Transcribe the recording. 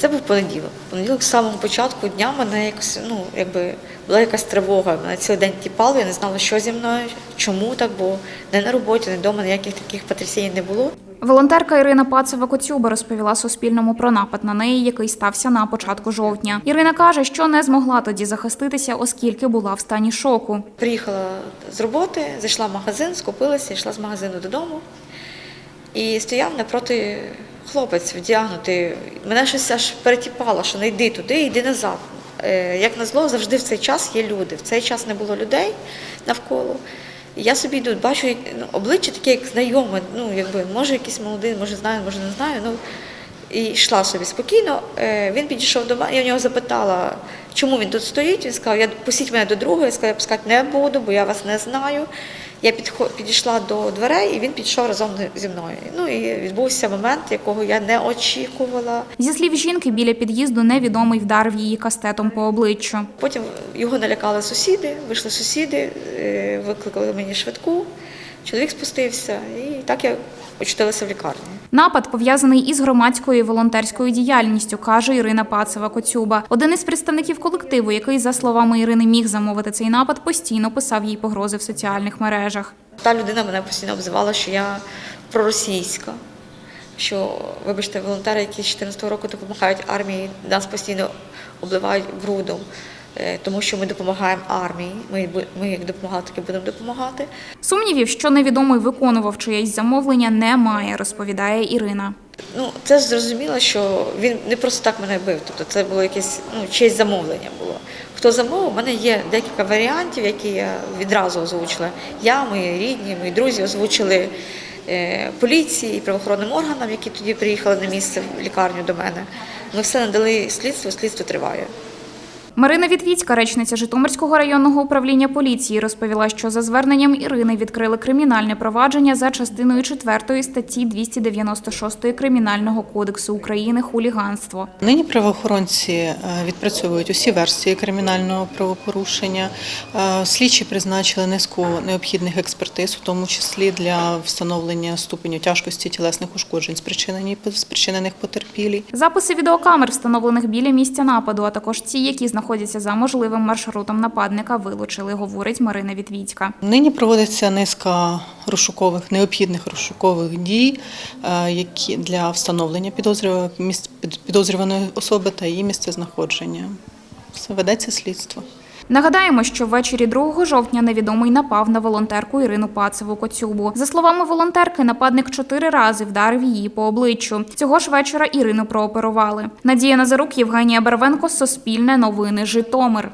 Це був понеділок. Понеділок з самого початку дня мене якось, ну, якби була якась тривога. Мене цілий день тіпало, я не знала, що зі мною, чому так, бо не на роботі, не вдома ніяких таких потрясінь не було. Волонтерка Ірина Пацева Коцюба розповіла Суспільному про напад на неї, який стався на початку жовтня. Ірина каже, що не змогла тоді захиститися, оскільки була в стані шоку. Приїхала з роботи, зайшла в магазин, скупилася, йшла з магазину додому. І стояв напроти хлопець вдягнутий. Мене щось аж перетіпало, що не йди туди, йди назад. Е, Як назло, завжди в цей час є люди. В цей час не було людей навколо. Я собі йду, бачу ну, обличчя таке, як знайоме, ну якби може якийсь молодий, може знаю, може не знаю. Ну і йшла собі спокійно. Е, Він підійшов до мене, я в нього запитала, чому він тут стоїть. Він сказав, я пустіть мене до другого, я сказала, я пускати не буду, бо я вас не знаю. Я підійшла до дверей, і він підійшов разом зі мною. Ну і відбувся момент, якого я не очікувала. Зі слів жінки, біля під'їзду невідомий вдарив її кастетом по обличчю. Потім його налякали сусіди, вийшли сусіди, е, викликали мені швидку. Чоловік спустився, і так я очутилася в лікарні. Напад пов'язаний із громадською волонтерською діяльністю, каже Ірина Пацева Коцюба. Один із представників колективу, який, за словами Ірини, міг замовити цей напад, постійно писав їй погрози в соціальних мережах. Та людина мене постійно обзивала, що я проросійська. Що, вибачте, волонтери, які з 14 року допомагають армії, нас постійно обливають брудом, тому що ми допомагаємо армії. Ми, ми як допомагали, так і будемо допомагати. Сумнівів, що невідомий виконував чиєсь замовлення, немає, розповідає Ірина. Ну, це ж зрозуміло, що він не просто так мене бив. Тобто це було якесь ну, чиєсь замовлення було. Хто замовив, у мене є декілька варіантів, які я відразу озвучила. Я, мої рідні, мої друзі озвучили е, поліції і правоохоронним органам, які тоді приїхали на місце в лікарню до мене. Ми все надали слідству, слідство триває. Марина Вітвіцька, речниця Житомирського районного управління поліції, розповіла, що за зверненням Ірини відкрили кримінальне провадження за частиною 4 статті 296 Кримінального кодексу України хуліганство. Нині правоохоронці е, відпрацьовують усі версії кримінального правопорушення. Е, Слідчі призначили низку необхідних експертиз, у тому числі для встановлення ступеню тяжкості тілесних ушкоджень, спричинених потерпілій. Записи відеокамер, встановлених біля місця нападу, а також ті, які знаходяться за можливим маршрутом нападника, вилучили, говорить Марина Вітвіцька. Нині проводиться низка розшукових необхідних розшукових дій, е, які для встановлення підозрюваної особи та її місцезнаходження. Все ведеться слідство. Нагадаємо, що ввечері 2 жовтня невідомий напав на волонтерку Ірину Пацеву Коцюбу. За словами волонтерки, нападник чотири рази вдарив її по обличчю. Цього ж вечора Ірину прооперували. Надія Назарук, Євгенія Барвенко, Суспільне новини, Житомир.